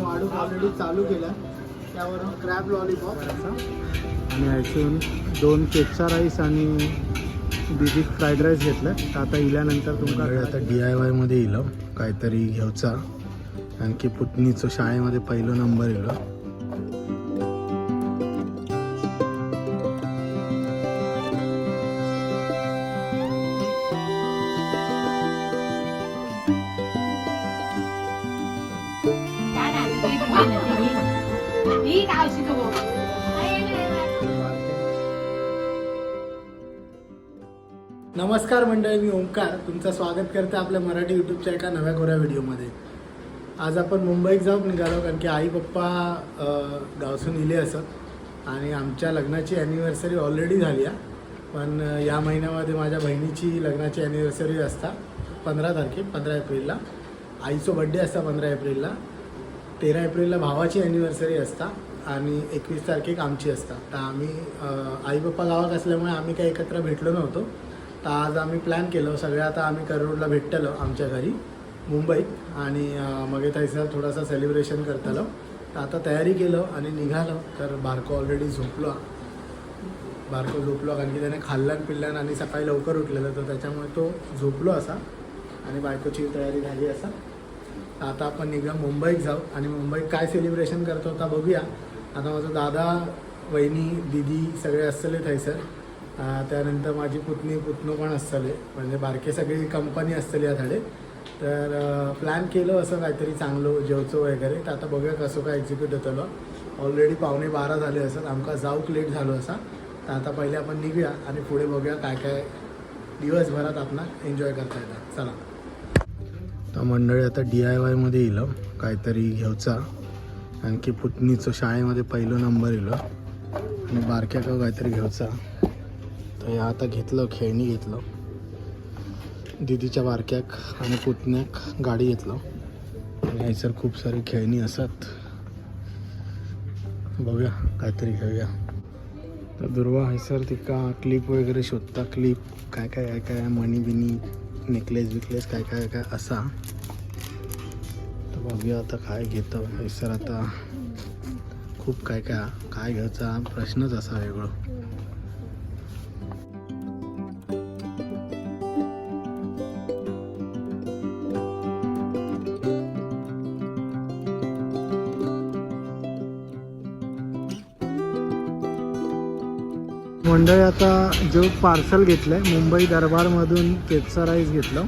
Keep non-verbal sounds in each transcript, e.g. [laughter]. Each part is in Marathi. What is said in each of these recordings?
वाढू ऑलरेडी चालू केला त्यावरून क्रॅब लॉलीपॉप आणि ॲक्च्युअल दोन केकचा राईस आणि बिबी फ्राईड राईस घेतलं तर आता इल्यानंतर तुमका आता डी आय वायमध्ये येईल काहीतरी घेऊचा आणखी पुतणीचं शाळेमध्ये पहिलं नंबर येईल नमस्कार मंडळी मी ओंकार. तुमचं स्वागत करते आपल्या मराठी यूट्यूबच्या एका नव्या कोऱ्या व्हिडिओमध्ये. आज आपण मुंबईत जाऊन निघालो कारण की आई पप्पा गावसून इले असत आणि आमच्या लग्नाची ॲनिव्हर्सरी ऑलरेडी झाली आहे. पण या महिन्यामध्ये माझ्या बहिणीची लग्नाची ॲनिव्हर्सरी असता पंधरा तारखे पंधरा एप्रिलला. आईचं बड्डे असता पंधरा एप्रिलला. तेरा एप्रिलला भावाची ॲनिव्हर्सरी असता आणि एकवीस तारखेक आमची असता. तर आम्ही आई पप्पा गावात असल्यामुळे आम्ही काही एकत्र भेटलो नव्हतो. तर आज आम्ही प्लॅन केलं सगळे आता आम्ही करोडला भेटतलो आमच्या घरी मुंबईत. आणि मग थंयसर थोडासा सेलिब्रेशन करतलो. तर आता तयारी केलं आणि निघालो. तर बारको ऑलरेडी झोपलो. बारको झोपलो कारण की त्याने खाल्ल्यान पिल्ल्यान आणि सकाळी लवकर उठलेलं. तर त्याच्यामुळे तो झोपलो असा. आणि बायकोची तयारी झाली असा. तर आता आपण निघा मुंबईत जाऊ. आणि मुंबईत काय सेलिब्रेशन करतो आता बघूया. आता माझा दादा वहिनी दिदी सगळे असतले थंयसर त्यानंतर माझी पुतणी पुतणू पण असतले. म्हणजे बारके सगळी कंपनी असतली या धडे तर प्लॅन केलं असं काहीतरी चांगलं जेवचो वगैरे. तर आता बघूया कसं काय एक्झिक्यूट होतलो ऑलरेडी पावणे बारा झाले असत. आमका जाऊक लेट झालो असा. तर आता पहिले आपण निघूया आणि पुढे बघूया काय काय दिवसभरात आपण एन्जॉय करता येतात. चला. तर मंडळी आता डी आय वायमध्ये येलं काहीतरी घेऊचा आणखी पुतणीचं शाळेमध्ये पहिलं नंबर येईल. आणि बारक्या का काहीतरी घेऊचा तर हे आता घेतलं खेळणी घेतलं. दिदीच्या बारक्याक आणि पुतण्याक गाडी घेतलं. आणि हयसर खूप सारी खेळणी असत बघूया काहीतरी घेऊया तर दुर्वा हयसर तिका क्लिप वगैरे शोधता. क्लिप काय काय काय काय मणी बिनी नेकलेस बिकलेस काय काय काय असा. तर बघूया आता काय घेतं. हयसर आता खूप काय काय काय घ्यायचा? प्रश्नच असा वेगळं. मंडळी आता जो पार्सल घेतलं आहे मुंबई दरबारमधून केकचा राईस घेतलं.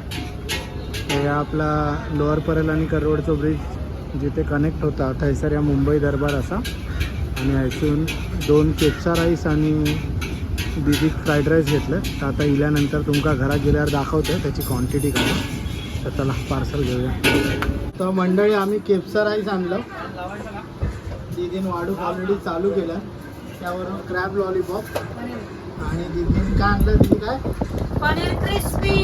हे आपला लोअर परेल आणि करोडचं ब्रिज जिथे कनेक्ट होता थैसर या मुंबई दरबार असा. आणि ॲक्च्युअल दोन केकचा राईस आणि बिबी फ्राईड राईस घेतलं. तर आता इल्यानंतर तुमका घरात गेल्यावर दाखवतो त्याची क्वांटिटी काय. तर चला पार्सल घेऊया. तर मंडळी आम्ही केपचा राईस आणलं. तीन वाढू ऑलरेडी चालू केलं त्यावरून क्रॅब लॉलीपॉप आणि दिदीन काय आणलं दिदी काय? पनीर क्रिस्पी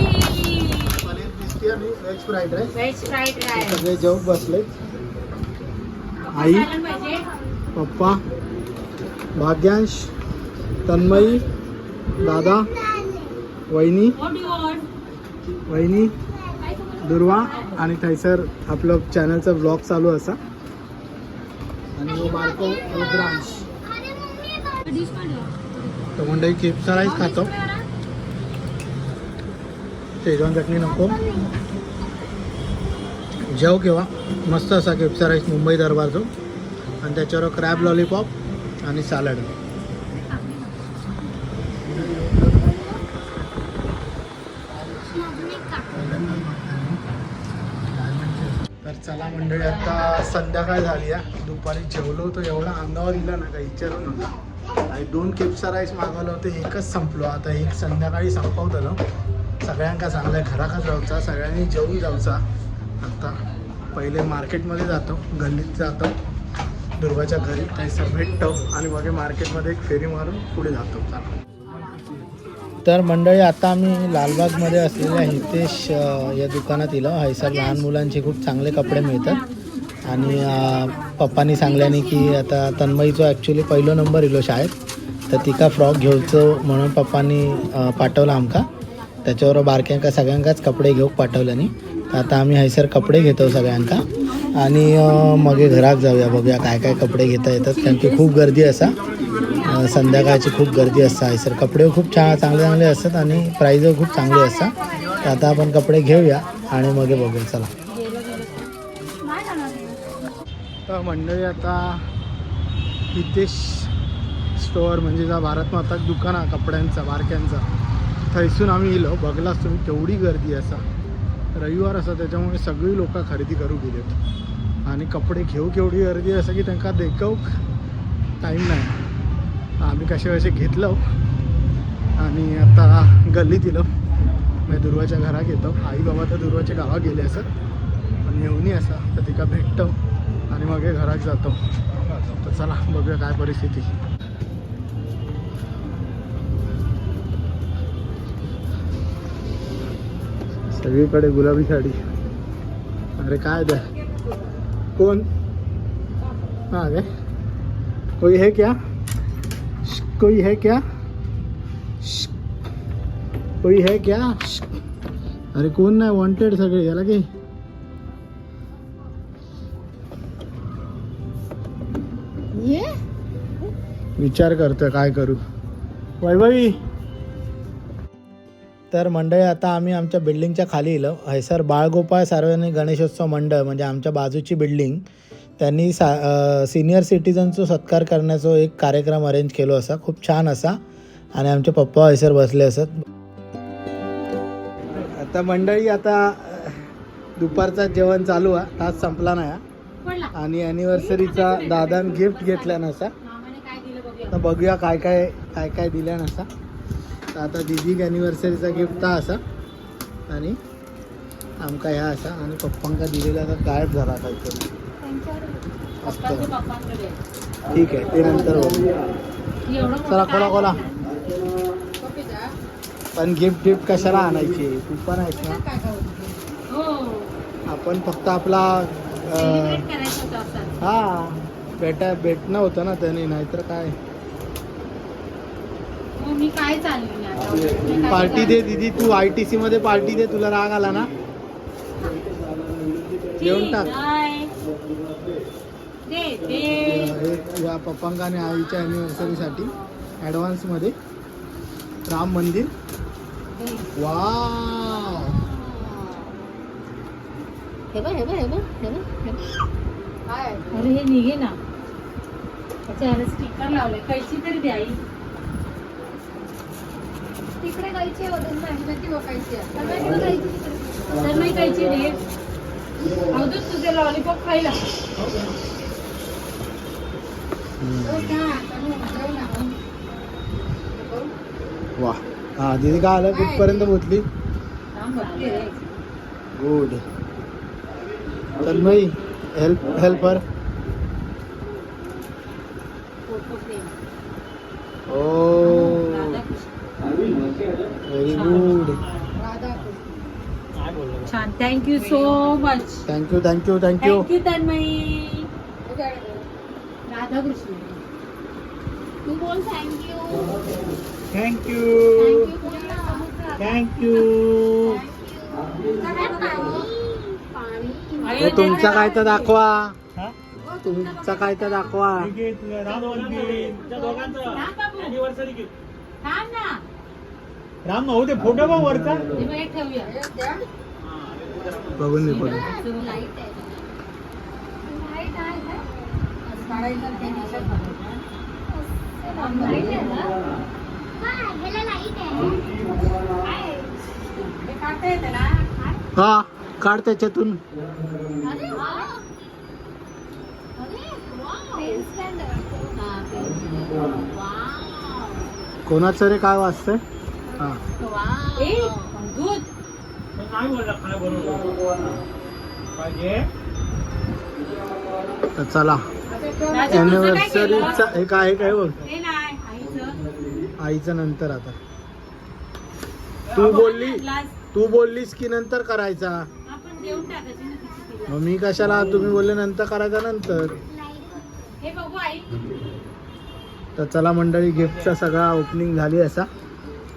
पनीर क्रिस्पी आणि veg fried rice veg fried rice सगळे जेवण बसले. आई पप्पा भाग्यांश तन्मयी दादा वहिनी वहिनी दुर्वा आणि थैसर आपलं चॅनलचं ब्लॉग चालू असा. आणि बारको रुद्रांश. तर मंडळी केपचा राईस खातो. शेजवान चटणी नको. जेव केव्हा? मस्त असा केपचा राईस मुंबई दरबारचो. आणि त्याच्यावर क्रॅब लॉलीपॉप आणि सॅलड तर चला मंडळी आता संध्याकाळ झाली आहे. दुपारी जेवलो होतो एवढा अंगावर दिला ना काही विचारू नका आणि दोन केपचा राईस मागवलं होतं एकच संपलो. आता एक संध्याकाळी संपवतलो सगळ्यांका सांगलं घराका जाऊचा सगळ्यांनी जेवून जाऊचा. आता पहिले मार्केटमध्ये जातो गल्लीत जातो. दुर्गाच्या घरी काही भेटतो आणि मग मार्केटमध्ये एक फेरी मारून पुढे जातो. तर मंडळी आता आम्ही लालबागमध्ये असलेल्या हितेश या दुकानात इलो. हैसर लहान मुलांचे खूप चांगले कपडे मिळतात. आणि पप्पांनी सांगल्याने की आता तन्मयीचो ॲक्च्युली पहिलो नंबर इलो शाळेत तर तिका फ्रॉक घेवचो म्हणून पप्पांनी पाठवला आमका. त्याच्यावर बारक्यांका सगळ्यांकाच कपडे घेऊक पाठवल्याने. तर आता आम्ही हैसर कपडे घेतो सगळ्यांका. आणि मग मगे घरात जाऊया बघूया काय काय कपडे घेता येतात. कारण की खूप गर्दी असा. संध्याकाळची खूप गर्दी असता हैसर कपडे खूप छान चांगले चांगले असतात आणि प्राईज खूप चांगले असतात तर आता आपण कपडे घेऊया आणि मग बघूया. चला. तर मंडळी आता हितेश स्टोअर म्हणजे जा भारत माता दुकान आहे कपड्यांचा बारक्यांचा. थंयसून आम्ही येलो बघलाच तुम्ही केवढी गर्दी असा. रविवार असा त्याच्यामुळे सगळी लोक खरेदी करू गेलेत. आणि कपडे घेऊ केवढी गर्दी असं की त्यांना देखव टाईम नाही. आम्ही कसे कसे घेतलो आणि आता गल्लीत येलो मी दुर्वाच्या घरात येतो. आई बाबा तर दुर्वाच्या गावात गेले असत. पण येऊनही असा. तर तिका भेटतो. आणि मग हे घरात जातो. तर चला बघूया काय परिस्थिती. सगळीकडे गुलाबी साडी. अरे काय द्या कोण? हा रे. कोई है क्या? कोई है क्या? कोई है क्या? अरे कोण नाही वॉन्टेड सगळे याला की? विचार करतोय काय करू? वैभवी! तर मंडळी आता आम्ही आमच्या बिल्डिंगच्या खाली येलो हैसर बाळगोपाळ सार्वजनिक गणेशोत्सव मंडळ म्हणजे आमच्या बाजूची बिल्डिंग त्यांनी सा सिनियर सिटीजनचो सत्कार करण्याचो एक कार्यक्रम अरेंज केलो असा. खूप छान असा. आणि आमचे पप्पा हैसर बसले असत. आता मंडळी आता दुपारचा जेवण चालू आहे. तास संपला नाही. हा. आणि अॅनिव्हर्सरीचा दादान गिफ्ट घेतल्या नसा. दिलं बघूया. आता बघूया काय काय काय काय दिल्या नसा तर आता दीदीक अॅनिव्हर्सरीचा गिफ्ट हा असा. आणि आमका ह्या असा आणि पप्पांका दिलेला आता गायब झाला काहीतरी. असतो. ठीक आहे ते नंतर चला खोला पप्पीचा? पण गिफ्ट गिफ्ट कशाला आणायची? तू पण आहेस ना? हो. आपण फक्त आपला हा. भेटा भेटणं होतं ना त्याने नाहीतर काय? हो मी काय चालली आता? मी काय पार्टी दे दीदी तू आय टी सी मध्ये पार्टी दे तुला राग आला ना? ठीक टाक. आहे. दे दे. हे या पप्पांका आणि आईच्या अॅनिव्हर्सरीसाठी ॲडव्हान्समध्ये राम मंदिर. वा हे बघ हे बघ हे बघ हे बघ हे बघ. अरे हे निघे ना. ह्याला स्टिकर लावले. कैची तरी द्या आई. तिकडे गायची वजन. आहे. तर नाही कैची दे अवधूत तुझे लॉलीपॉप खायला. वा. हा दीदी काय आलं? कुठपर्यंत रे. Good. Tanmayi help helper photo frame. ओ. व्हेरी गुड छान. Thank you so much thank you thank you thank you thank you Tanmayi Radhakrishna तू बोल थँक्यू थँक्यू थँक्यू तुमचा काय तर दाखवा. तुमचा काय तर दाखवा. राम हो ते फोटो. बघ वरचा हे. हे बघून मी पण लाइट आहे लाइट आहे का? लाइट आहे ना? काय? ह्याला लाइट आहे. काय? हे काढता येतं ना हा काढ त्याच्यातून अरे वा. अरे वा. पेन स्टँड आहे वाटतं. हा, पेन स्टँड. वाव. कोणाचं रे काय वाचतंय हा. तर चला? अॅनिव्हर्सरीचा हे काय काय नाही आईचं. आईचं नंतर आता. तू बोलली तू बोललीस की नंतर करायचा. मग मी कशाला? तुम्ही बोलले नंतर करायचा नंतर. हे बघू आई. तर चला मंडळी गिफ्टचा सगळा ओपनिंग झाली असा.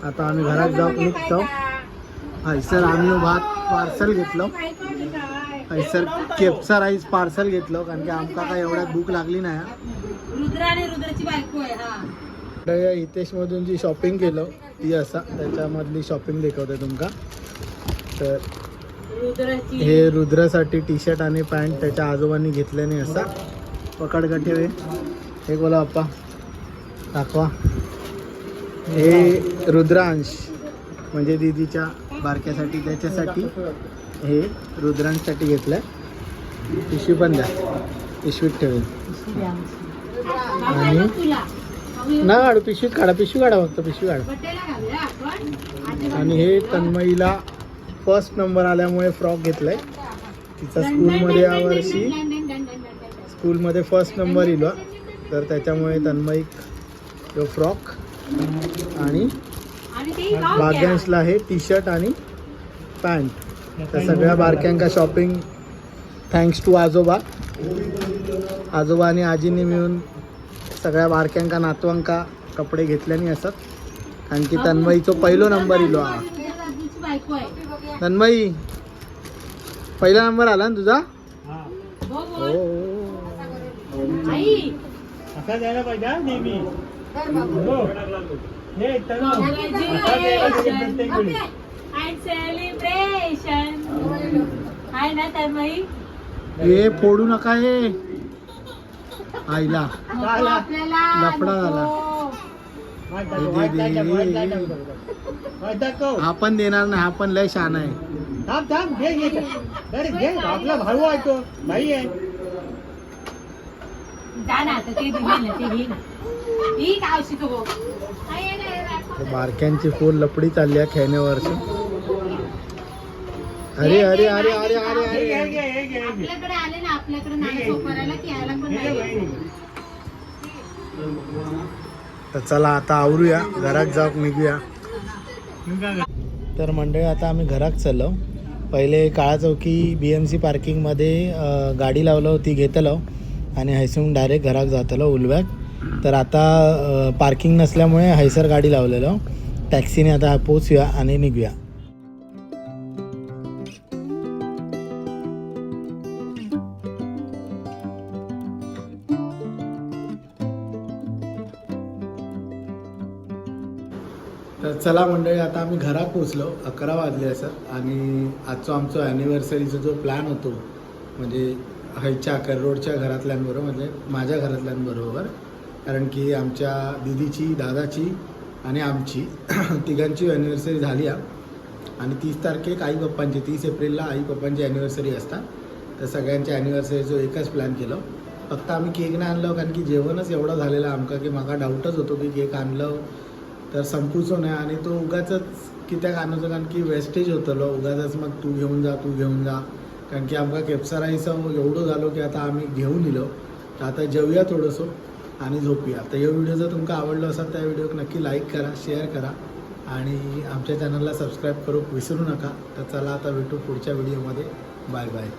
आता आम्ही घरात जाऊ निघतो. हैसर आम्ही भात पार्सल घेतलो. हैसर केपचा राईस पार्सल घेतलो कारण की आमका काय एवढ्यात भूक लागली नाही हितेशमधून जी शॉपिंग केलं. ती असा त्याच्यामधली शॉपिंग दाखवते तुमका. तर हे रुद्रासाठी टी शर्ट आणि पॅन्ट त्याच्या आजोबांनी घेतल्याने असा. पकड रे हे. बोला अप्पा दाखवा. हे रुद्रांश म्हणजे दीदीच्या बारक्यासाठी त्याच्यासाठी हे रुद्रांशसाठी घेतलंय. पिशवी पण द्या. पिशवीत ठेवेल. आणि ना काढू पिशवीत काढा पिशवी काढा फक्त पिशवी काढा. आणि हे तन्मईला फर्स्ट नंबर आल्यामुळे फ्रॉक घेतलाय. तिचा स्कूलमध्ये यावर्षी स्कूलमध्ये फर्स्ट नंबर इलो तर त्याच्यामुळे तन्मईक तो फ्रॉक आणि भाग्यांशला हे टी शर्ट आणि पॅन्ट. त्या सगळ्या बारक्यांका शॉपिंग थँक्स टू आजोबा. आजोबा आणि आजींनी मिळून सगळ्या बारक्यांका नातवांका कपडे घेतल्याने असत. कारण की तन्मईचो पहिलो नंबर इलो हा. तन्मई पहिला नंबर आला ना तुझा? हो. हो आहे ना तन्मयी फोडू नका हे. आईला. लफडा झाला. हा पण देणार नाही हा पण लय शान आहे. थांब थांब घे घे. अरे घे आपला भाऊ आहे तो. भाई आहे. जा ना आता ते घे ना ते घे ना. ही गावशी तो गो तर बारक्यांची फुल लपडी चालली आहे खेळण्यावरची. अरे अरे अरे अरे अरे हे हे अरे हे हे. आपल्याकडे आले ना आपल्याकडे नाही सोपारायला की यायला पण हे घे, नाही. बहिणी. तर चला आता आवरूया. घरात जाऊ निघूया? तर मंडळी आता आम्ही घरात चाललो. पहिले काळा चौकी बी एम सी पार्किंगमध्ये गाडी लावलो होती घेतलो. आणि हैसून डायरेक्ट घरात जातलो उलव्याक तर आता पार्किंग नसल्यामुळे हैसर गाडी लावलेलो. टॅक्सीने आता पोचूया आणि निघूया. तर चला मंडळी आता आम्ही घरात पोचलो अकरा वाजले असं आणि आजचा आमचा ॲनिव्हर्सरीचा जो प्लॅन होतो म्हणजे हैच्या रोडच्या घरातल्यांबरोबर म्हणजे माझ्या घरातल्यांबरोबर कारण की आमच्या दिदीची दादाची आणि आमची [clears throat] तिघांची ॲनिव्हर्सरी झाली आहे. आणि तीस तारखेक आई पप्पांची तीस एप्रिलला आई पप्पांची ॲनिव्हर्सरी असतात. तर सगळ्यांच्या ॲनिव्हर्सरीचं एकच प्लॅन केलं. फक्त आम्ही केक नाही आणलं कारण की जेवणच एवढं झालेलं आमका की मला डाऊटच होतो की केक आणलं तर संपूचो नाही. आणि तो उगाच कित्याक आणूचो कारण की वेस्टेज होतलो. उगाच मग तू घेऊन जा तू घेऊन जा. कारण की आमका केपसराईचं एवढं झालो की आता आम्ही घेऊन येलो तर आता जेवूया थोडंसं. आणि झोपूया. तर हे व्हिडिओ जर तुमका आवडलो असेल त्या व्हिडिओक नक्की लाईक करा शेअर करा आणि आमच्या चॅनलला सबस्क्राईब करू विसरू नका. तर चला आता भेटू पुढच्या व्हिडिओमध्ये बाय बाय